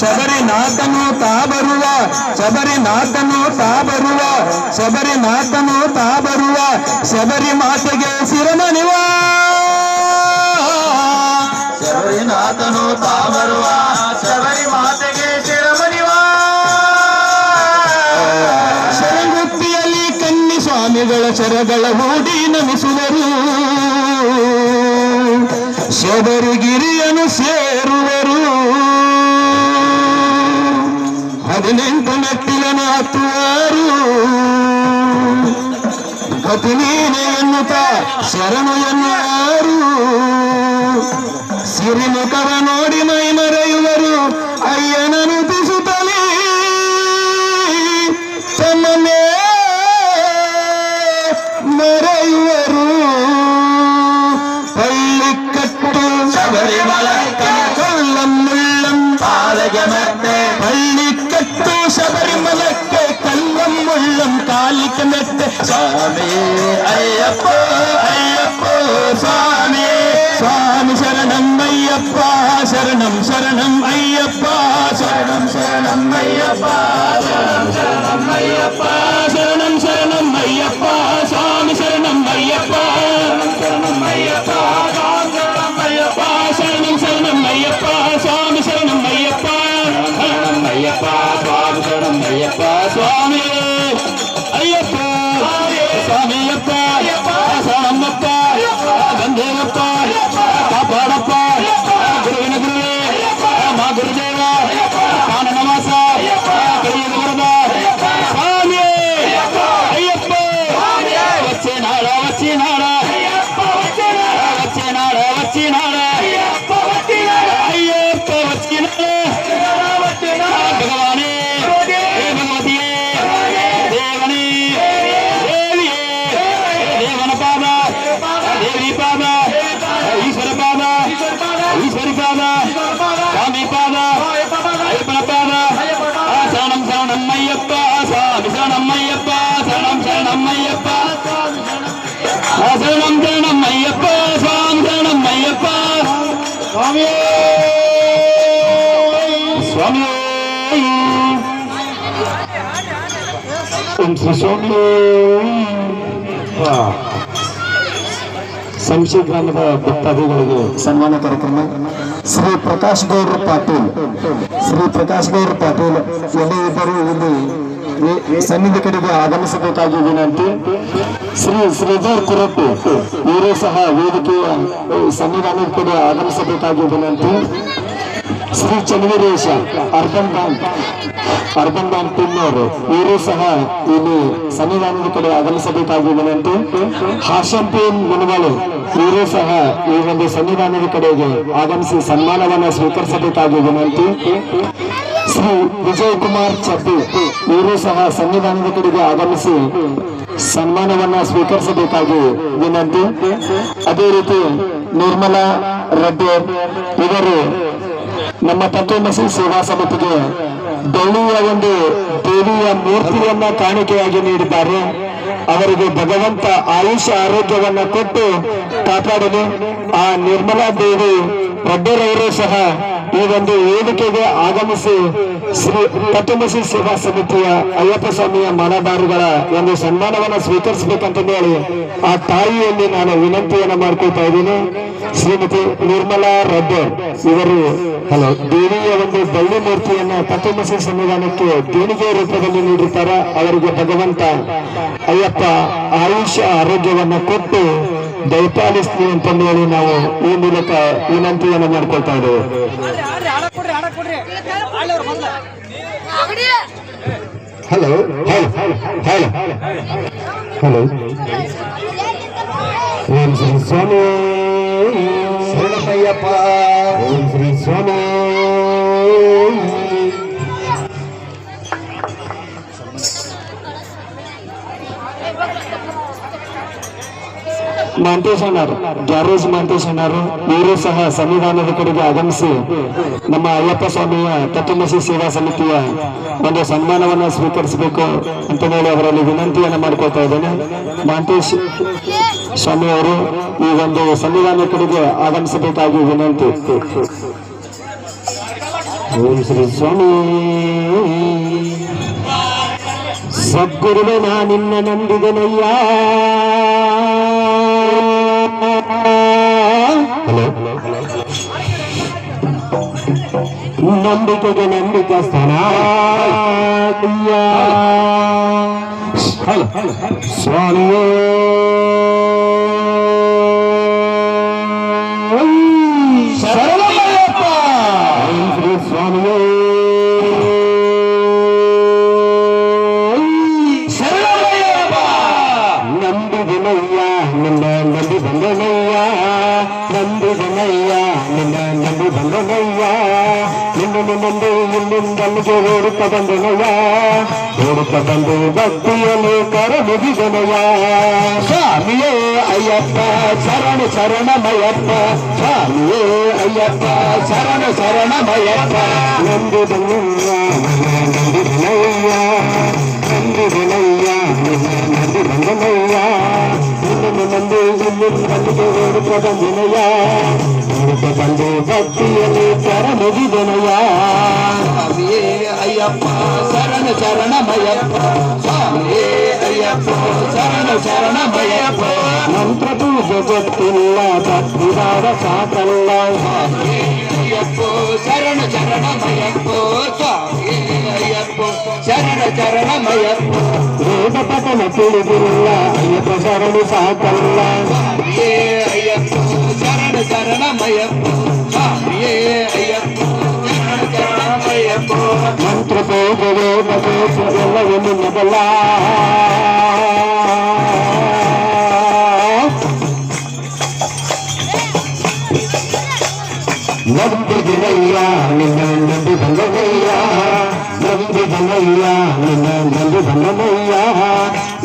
ಶಬರಿನಾಥನು ತಾ ಬರುವ ಶಬರಿನಾಥನು ತಾ ಬರುವ ಶಬರಿನಾಥನು ತಾ ಬರುವ ಶಬರಿ ಮಾತೆಗೆ ಶಿರಮಣಿವ. ಶಬರಿನಾಥನು ತಾ ಬರುವ ಶಬರಿ ಮಾತೆಗೆ ಶಿರಮಣಿವ. ಶರಂಗುತ್ತಿಯಲ್ಲಿ ಕನ್ನಿ ಸ್ವಾಮಿಗಳ ಶರಗಳ ಹೂಡಿ ನಮಿಸುವರು. ಶಬರಿಗಿರಿಯನು ಸೇರುವರು. ಹದಿನೆಂಟು ಮೆಟ್ಟಿಲನ್ನು ಮಾತುವಾರು ಗತಿ ನೀನೆ ಎನ್ನುತ್ತ ಶರಣು ಎನ್ನುವಾರು ಸಿರಿಮುಖವ ನೋಡಿ ಮೈ ಮರೆಯುವರು. ಅಯ್ಯನನು ತಿಸುತ್ತಲೇ. ತಮ್ಮನ್ನೇ ಮರೆಯುವರು. ಪಳ್ಳಿ ಕಟ್ಟು ಮುಳ್ಳಂ நாயகமத்தே பள்ளி கட்டு சபரிமலக்கு கல்லம் உள்ளம் காலிக்கு நட்டு சாமி ஐயப்போ ஐயப்போ சாமி. சுவாமி சரணம் ஐயப்பா சரணம் சரணம் ஐயப்பா சரணம் சரணம் ஐயப்பா சரணம் சரணம் ஐயப்பா. స్వామి ಸಂಶಯ ಗ್ರಾಮದ ಭಕ್ತಾದಿಗಳಿಗೆ ಸನ್ಮಾನ ಕಾರ್ಯಕ್ರಮ ಶ್ರೀ ಪ್ರಕಾಶ್ ಗೌಡ್ರ ಪಾಟೀಲ್ ಶ್ರೀ ಪ್ರಕಾಶ್ ಗೌಡ್ರ ಪಾಟೀಲ್ ಎಲ್ಲ ಇಬ್ಬರು ಇಲ್ಲಿ ವಿ- ಸನ್ನಿಧಿ ಕಡೆಗೆ ಆಗಮಿಸಬೇಕಾಗಿ ವಿನಂತಿ ಶ್ರೀ ಶ್ರೀಧರ್ ಕುರಟ್ಟು ಇವರು ಸಹ ವೇದಿಕೆಯ ಈ ಸನ್ನಿಧಾನದ ಕಡೆ ಆಗಮಿಸಬೇಕಾಗಿ ವಿನಂತಿ Shri Channaveeresha urban bank urban bank ತಿನ್ನೋರು ಇವರು ಸಹ ಇಲ್ಲಿ ಸಂವಿಧಾನದ ಕಡೆ ಆಗಮಿಸಬೇಕಾಗಿ ವಿನಂತಿ ಹಾಶಂಪಿನ್ ಮುನವಳು ಇವರು ಸಹ ಈ ಒಂದು ಸನ್ನಿಧಾನದ ಕಡೆಗೆ ಆಗಮಿಸಿ ಸನ್ಮಾನವನ್ನು ಸ್ವೀಕರಿಸಬೇಕಾಗಿ ವಿನಂತಿ ಶ್ರೀ ವಿಜಯ್ ಕುಮಾರ್ ಚಪ್ಪಿ, ಇವರು ಸಹ ಸಂವಿಧಾನದ ಕಡೆಗೆ ಆಗಮಿಸಿ ಸನ್ಮಾನವನ್ನ ಸ್ವೀಕರಿಸಬೇಕಾಗಿ ವಿನಂತಿ. ಅದೇ ರೀತಿ ನಿರ್ಮಲಾ ರೆಡ್ಡಿ ಇವರು ನಮ್ಮ ತತ್ವಮಸಿ ಸೇವಾ ಸಮಿತಿಗೆ ಬೆಳ್ಳಿಯ ಒಂದು ದೇವಿಯ ಮೂರ್ತಿಯನ್ನ ಕಾಣಿಕೆಯಾಗಿ ನೀಡಿದ್ದಾರೆ. ಅವರಿಗೆ ಭಗವಂತ ಆಯುಷ ಆರೋಗ್ಯವನ್ನ ಕೊಟ್ಟು ಕಾಪಾಡಲಿ. ಆ ನಿರ್ಮಲಾ ದೇವಿ ರೆಡ್ಡರವರು ಸಹ ಈ ಒಂದು ವೇದಿಕೆಗೆ ಆಗಮಿಸಿ ಶ್ರೀ ಪಟ್ಟಮಸಿ ಸೇವಾ ಸಮಿತಿಯ ಅಯ್ಯಪ್ಪ ಸ್ವಾಮಿಯ ಮಾಲಾಧಾರಿಗಳ ಒಂದು ಸನ್ಮಾನವನ್ನು ಸ್ವೀಕರಿಸಬೇಕಂತ ಹೇಳಿ ಆ ತಾಯಿಯಲ್ಲಿ ನಾನು ವಿನಂತಿಯನ್ನ ಮಾಡ್ಕೊಳ್ತಾ ಇದ್ದೀನಿ. ಶ್ರೀಮತಿ ನಿರ್ಮಲಾ ರಬ್ಬರ್ ಇವರು ಹಲೋ ದೇವಿಯ ಒಂದು ಬಳ್ಳಿ ಮೂರ್ತಿಯನ್ನ ತತ್ವಮಸಿ ಸಂವಿಧಾನಕ್ಕೆ ದೇಣಿಗೆ ರೂಪದಲ್ಲಿ ನೀಡಿರ್ತಾರೆ. ಅವರಿಗೆ ಭಗವಂತ ಅಯ್ಯಪ್ಪ ಆಯುಷ ಆರೋಗ್ಯವನ್ನ ಕೊಟ್ಟು ದಯಪಾಲಿಸ್ತೀವಿ ಅಂತಂದು ಹೇಳಿ ನಾವು ಈ ಮೂಲಕ ವಿನಂತಿಯನ್ನು ಮಾಡ್ಕೊಳ್ತಾ ಇದ್ದೇವೆ. Hello hello hello hello. Thank you. ಮಂತೇಶಣ್ಣರು ಗ್ಯಾರೇಜ್ ಮಂತೇಶಣ್ಣರು ಇವರು ಸಹ ಸಂವಿಧಾನದ ಕಡೆಗೆ ಆಗಮಿಸಿ ನಮ್ಮ ಅಯ್ಯಪ್ಪ ಸ್ವಾಮಿಯ ತತ್ವಮಸಿ ಸೇವಾ ಸಮಿತಿಯ ಒಂದು ಸನ್ಮಾನವನ್ನು ಸ್ವೀಕರಿಸಬೇಕು ಅಂತ ಹೇಳಿ ಅವರಲ್ಲಿ ವಿನಂತಿಯನ್ನು ಮಾಡ್ಕೊಳ್ತಾ ಇದ್ದೇನೆ. ಮಾಂತೇಶ್ ಸ್ವಾಮಿ ಅವರು ಈ ಒಂದು ಸಂವಿಧಾನದ ಕಡೆಗೆ ಆಗಮಿಸಬೇಕಾಗಿ ವಿನಂತಿ. ಓಂ ಶ್ರೀ ಸ್ವಾಮಿ. ಸದ್ಗುರುವೆ ನಾ ನಿನ್ನ ನಂಬಿದನಯ್ಯ. ನಂಬಿಕೆಗೆ ನಂಬಿಕೆ ಸ್ಥಾನ ಸ್ವಾಮಿಯೇ ಶರಣಮಯ್ಯಪ್ಪ ಓಂ ಶ್ರೀ ಸ್ವಾಮಿಯೇ ಶರಣಮಯ್ಯಪ್ಪ ನಂಬಿದನಯ್ಯ ನಿನ್ನ ನಂಬಿ ಬಂದನಯ್ಯ ನಂಬಿದನಯ್ಯ ನಿನ್ನ இல்லையா இன்னும் நம்பி இன்னும் தன்னுக்கு ஓடுத்த தந்தனையா ஓடுத்த தந்து பக்தியலே கரமுதிதனையா சாமியே ஐயப்பா சரண சரணமயப்பா. சாமியே ஐயப்பா சரண சரணமயப்பா. நம்புதனையா நம்பிதனையா நம்பிதனையா நம்பிதனையா పది మంది ఇల్లు బతికి వేడుకద వినయా. వేడుక బండి భక్తి అని తెర ముగిదనయా అవియే అయ్యప్ప శరణ శరణమయ్యప్ప స్వామి అయ్యప్ప శరణ శరణమయ్యప్ప మంత్రపు జగత్తుల్ల భక్తివాడ సాకల్ల స్వామి అయ్యప్ప శరణ శరణమయ్యప్ప స్వామి అయ్యప్ప శరణ శరణమయ్యప్ప వేద పఠన పిలుగుల్ల అయ్యప్ప శరణు సాకల్ల స్వామి అయ్యప్ప శరణ శరణమయ్యప్ప స్వామి అయ్యప్ప మంత్రపోగోపేసెల్లవెల్లునబలా నందుదినయ్యా నిన్న నందు బంగమయ్యా నందుదినయ్యా నిన్న నందు బంగమయ్యా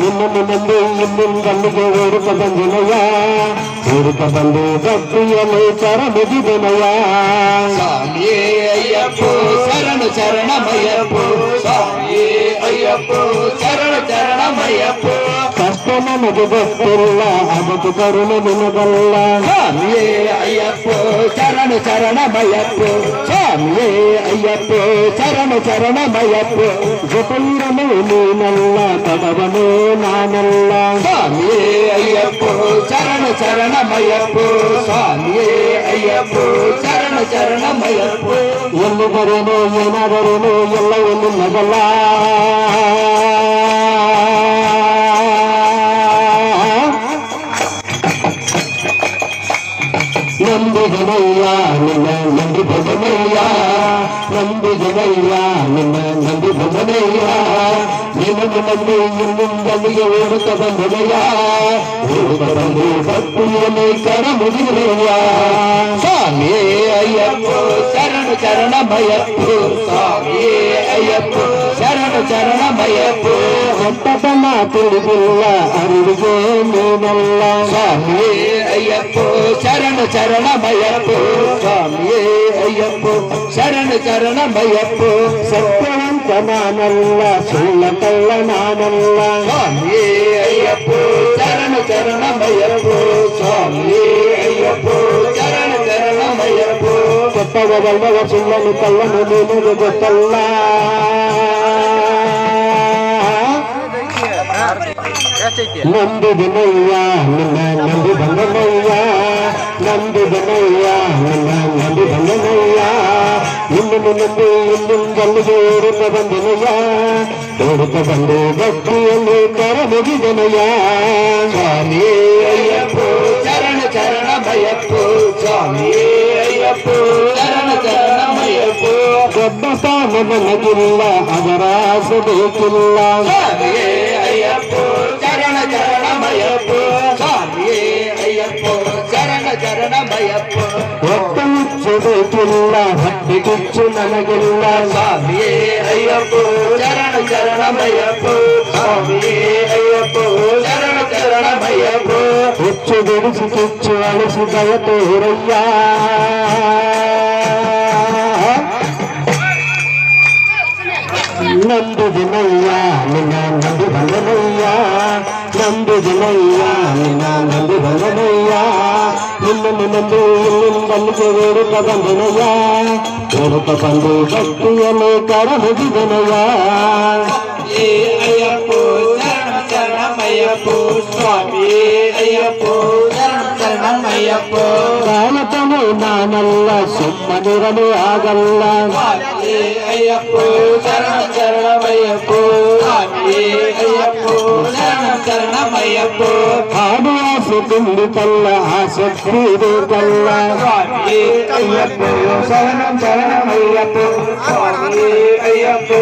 నిన్ను నందు నిన్ను కన్నుకు వేడుక బంధునయ్యా వేడుక బంధు భక్తియలు చరముదినయ్యా స్వామి అయ్యప్ప శరణమయ్యప్పో స్వామి అయ్యప్పో శరణ శరణమయ్యప్పో కష్టమనకు భక్తుల్ల అదకు కరుణ వినుగల్ల స్వామి అయ్యప్పో శరణ శరణమయ్యప్పో అన్వే అయ్యప్పే చరణ చరణమయ్యప్పే జపైరమే నేనల్ల తడవనే నానల్ల స్వామియే అయ్యప్పో చరణ చరణమయ్యప్పో స్వామియే అయ్యప్పో చరణ చరణమయ్యప్పో ఎల్లు బరను ఎనగరను ఎల్ల ఎల్లు నగల్లా நம்பிகமையா நின்ன நம்பி பொங்கமையா நம்பிகமையா நின்ன நம்பி பொங்கமையா நினைவு நம்பி இன்னும் வழிய ஓடுத்த பங்குமையா ஓடுத்த பங்கு பக்குயனை கர முடிவையா சாமியே ஐயப்போ சரண சரணமயப்போ சாமியே ஐயப்போ ಅಯ್ಯಪ್ಪ ಶರಣ ಶರಣಮಯ್ಯಪ್ಪ ಸ್ವಾಮಿಯೇ ಅಯ್ಯಪ್ಪ ಶರಣ ಶರಣಮಯ್ಯಪ್ಪ ಹೊಟ್ಟತನ ತಿಳಿದಿಲ್ಲ ಅರಿವಿಗೆ ನೀನಲ್ಲ ಸ್ವಾಮಿಯೇ ಅಯ್ಯಪ್ಪ ಶರಣ ಶರಣಮಯ್ಯಪ್ಪ ಸ್ವಾಮಿಯೇ ಅಯ್ಯಪ್ಪ ಶರಣ ಶರಣಮಯ್ಯಪ್ಪ ಸತ್ಯವಂತ ನಾನಲ್ಲ ಸುಳ್ಳ ಕಳ್ಳ ನಾನಲ್ಲ ಸ್ವಾಮಿಯೇ ಅಯ್ಯಪ್ಪ ಶರಣ ಶರಣಮಯ್ಯಪ್ಪ ಸ್ವಾಮಿಯೇ ಅಯ್ಯಪ್ಪ ಶರಣ ಶರಣಮಯ್ಯಪ್ಪ ಕೊಟ್ಟವ ಬಲ್ಲವ ಸುಳ್ಳನು ಕಳ್ಳನು ನಿನಗೆ ಗೊತ್ತಲ್ಲ ನಂಬಿದನಯ್ಯ ನಿನ್ನ ನಂಬಿ ಬಂದನಯ್ಯ ನಂಬಿದನಯ್ಯ ನಿನ್ನ ನಂಬಿ ಬಂದನಯ್ಯ ನಿನ್ನನ್ನು ನಂಬಿ ಇನ್ನೊಂದಲ್ಲಿಗೆ ಓಡುತ್ತ ಬಂದನಯ್ಯ ಓಡುತ್ತ ಬಂದು ಭಕ್ತಿಯಲ್ಲಿ ಕರ ಮುಗಿದನಯ್ಯ ಸ್ವಾಮಿಯೇ ಅಯ್ಯಪ್ಪ ಶರಣ ಶರಣಮಯ್ಯಪ್ಪ ಸ್ವಾಮಿಯೇ ಅಯ್ಯಪ್ಪ ಶರಣ ಶರಣಮಯ್ಯಪ್ಪ ದೊಡ್ಡ ಸ್ಥಾನ ನನಗಿಲ್ಲ ಅದರ ಆಸೆ ಬೇಕಿಲ್ಲ ಸ್ವಾಮಿಯೇ ಮುಚ್ಚು ಬೇಕಿಲ್ಲ ಹೊಟ್ಟೆ ಕಿಚ್ಚು ನನಗಿಲ್ಲ ಸ್ವಾಮಿಯೇ ಅಯ್ಯಪ್ಪ ಶರಣ ಶರಣಮಯ್ಯಪ್ಪ ಸ್ವಾಮಿಯೇ ಅಯ್ಯಪ್ಪ ಶರಣ ಶರಣಮಯ್ಯಪ್ಪ ಹುಚ್ಚು ಬಿಡಿಸಿ ಕಿಚ್ಚು ಅಳಿಸಿ ದಯ ತೋರಯ್ಯ ನಂಬಿದಿನಯ್ಯ ನಿನ್ನ ನಂಬಿ ಬಂದನಯ್ಯ ನಂಬಿದಿನಯ್ಯ ನಿನ್ನ ನಂಬಿ ಬಂದನಯ್ಯ నిన్ను నిన్ను ఇల్లిందల్లికి వేడుక బంధనయ్యా వేడుక పండు భక్తియనే కరముదిదనయ్యా ఏ అయ్యప్పో శరణ శరణమయ్యప్పో స్వామి అయ్యప్పో శరణ శరణమయ్యప్పో. కాలతము నానల్ల సుమ్మనిరను ఆగల్ల అయ్యప్పో శరణ శరణమయ్యప్పో అయ్యప్పో శరణ శరణమయ్యప్పో ఆడు ఆశకుండి కల్ల ఆశక్తి కల్ల అయ్యప్పో శరణం శరణమయ్యప్పో అయ్యప్పో